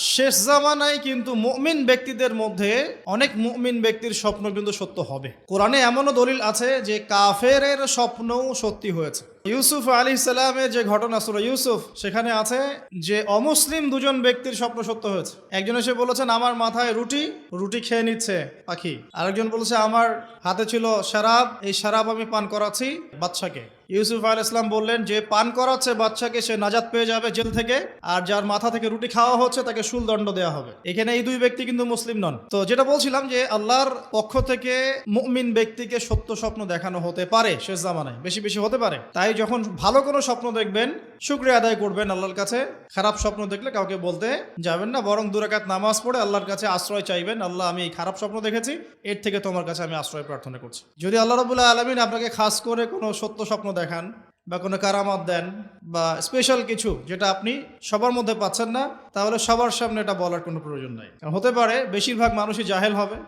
শেষ জামানায় কিন্তু মুমিন ব্যক্তিদের মধ্যে অনেক মুমিন ব্যক্তির স্বপ্ন কিন্তু সত্য হবে। কোরআনে এমনও দলিল আছে যে কাফের স্বপ্নও সত্যি হয়েছে। ইউসুফ আলী ইসলামের যে ঘটনা, সুরা ইউসুফ, সেখানে আছে যে অমুসলিম দুজন ব্যক্তির স্বপ্ন সত্য হয়েছে। একজন এসে বলেছেন, আমার মাথায় রুটি রুটি খেয়ে নিচ্ছে পাখি। আরেকজন বলেছে, আমার হাতে ছিল শারাব, এই শারাব আমি পান করাচ্ছি বাচ্চাকে। ইউসুফ আল ইসলাম বললেন, যে পান করাচ্ছে বাচ্চাকে, সে নাজাত পেয়ে যাবে জেল থেকে, আর যার মাথা থেকে রুটি খাওয়া হচ্ছে, তাকে শুল দণ্ড দেওয়া হবে। এখানে এই দুই ব্যক্তি কিন্তু মুসলিম নন। তো যেটা বলছিলাম যে আল্লাহর পক্ষ থেকে মুমিন ব্যক্তিকে সত্য স্বপ্ন দেখানো হতে পারে শেষ জামানায়, বেশি বেশি হতে পারে। তাই যখন ভালো কোনো স্বপ্ন দেখবেন, শুক্রিয়া আদায় করবেন আল্লাহর কাছে। খারাপ স্বপ্ন দেখলে কাউকে বলতে যাবেন না, বরং দুরাকাত নামাজ পড়ে আল্লাহর কাছে আশ্রয় চাইবেন, আল্লাহ আমি এই খারাপ স্বপ্ন দেখেছি, এর থেকে তোমার কাছে আমি আশ্রয় প্রার্থনা করছি। যদি আল্লাহ রবুল্লাহ আলমিন আপনাকে খাস করে কোনো সত্য স্বপ্ন দেখান, বা কোনো কারামত দেন, বা স্পেশাল কিছু যেটা আপনি সবার মধ্যে পাচ্ছেন না, তাহলে সবার সামনে এটা বলার কোনো প্রয়োজন নাই। হতে পারে বেশিরভাগ মানুষই জাহেল হবে,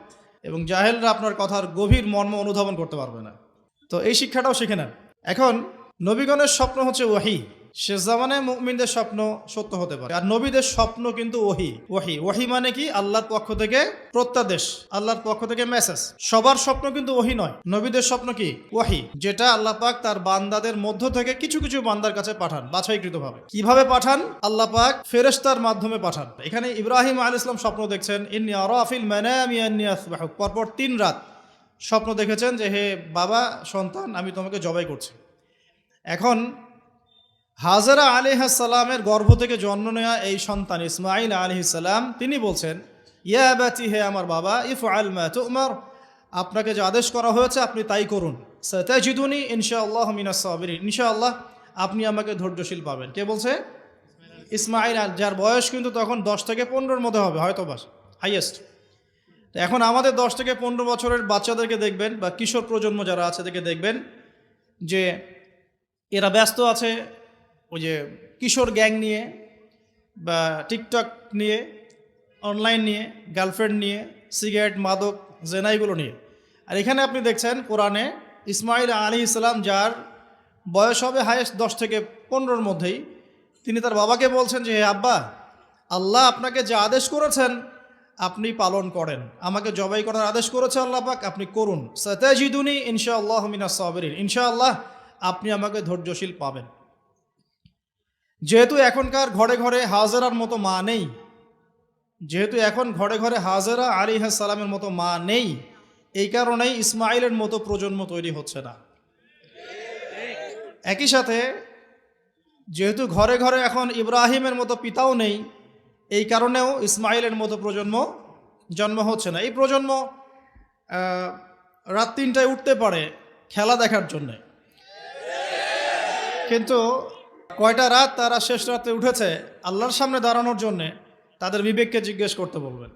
এবং জাহেলরা আপনার কথার গভীর মর্ম অনুধাবন করতে পারবে না। তো এই শিক্ষাটাও শিখে নেন। এখন নবীগণের স্বপ্ন হচ্ছে ওয়াহি। শেষ জামানায় মুমিনদের স্বপ্ন সত্য হতে পারে। আর নবীদের স্বপ্ন কিন্তু ওহি ওহি ওহি মানে কি? আল্লাহর পক্ষ থেকে প্রত্যাদেশ, আল্লাহর পক্ষ থেকে মেসেজ সবার স্বপ্ন কিন্তু ওহি নয়। নবীদের স্বপ্ন কি? ওহি যেটা আল্লাহ পাক তার বান্দাদের মধ্য থেকে কিছু কিছু বান্দার কাছে পাঠান, বাছাইকৃতভাবে। কীভাবে পাঠান? আল্লাহ পাক ফেরেশতার মাধ্যমে পাঠান। এখানে ইব্রাহিম আল ইসলাম স্বপ্ন দেখছেন, ইন্নি আরাফিল পরপর তিন রাত স্বপ্ন দেখেছেন যে, হে বাবা, সন্তান, আমি তোমাকে জবাই করছি। এখন হাজারা আলিহাসাল্লামের গর্ভ থেকে জন্ম নেওয়া এই সন্তান ইসমাইল আলিহিসাল্লাম তিনি বলছেন, ইয়া ব্যাচি হে আমার বাবা ইফ আল তোমার, আপনাকে যে আদেশ করা হয়েছে আপনি তাই করুন। সতাজিদুনি ইনশাআল্লাহ মিনা সাবিরিন। ইনশাআল্লাহ, আপনি আমাকে ধৈর্যশীল পাবেন। কে বলছে? ইসমাইল আল- যার বয়স কিন্তু তখন দশ থেকে পনেরোর মধ্যে হবে, হয়তো বাস হাইয়েস্ট এখন আমাদের দশ থেকে পনেরো বছরের বাচ্চাদেরকে দেখবেন, বা কিশোর প্রজন্ম যারা আছে, তাদেরকে দেখবেন যে এরা ব্যস্ত আছে, ওই যে কিশোর গ্যাং নিয়ে বা টিকটক নিয়ে, অনলাইন নিয়ে, গার্লফ্রেন্ড নিয়ে, সিগারেট, মাদক, জেনাইগুলো নিয়ে। আর এখানে আপনি দেখছেন কোরআনে ইসমাইল আলী ইসলাম যার বয়স হবে হায়েস্ট দশ থেকে পনেরোর মধ্যেই, তিনি তার বাবাকে বলছেন যে, হে আব্বা, আল্লাহ আপনাকে যে আদেশ করেছেন, আপনি পালন করেন। আমাকে জবাই করার আদেশ করেছে আল্লাহ পাক, আপনি করুন। সতাজিদুনি ইনশাআল্লাহ মিনা সাবরিন। ইনশাআল্লাহ আপনি আমাকে ধৈর্যশীল পাবেন। যেহেতু এখনকার ঘরে ঘরে হাজারার মতো মা নেই, যেহেতু এখন ঘরে ঘরে হাজারা আলী সালামের মতো মা নেই, এই কারণেই ইসমাইলের মতো প্রজন্ম তৈরি হচ্ছে না। একই সাথে যেহেতু ঘরে ঘরে এখন ইব্রাহিমের মতো পিতাও নেই, এই কারণেও ইসমাইলের মতো প্রজন্ম জন্ম হচ্ছে না। এই প্রজন্ম রাত তিনটায় উঠতে পারে খেলা দেখার জন্যে। কিন্তু কয়টা রাত তারা শেষ রাতে উঠেছে আল্লাহর সামনে দাঁড়ানোর জন্যে তাদের বিবেককে জিজ্ঞেস করতে বলবেন।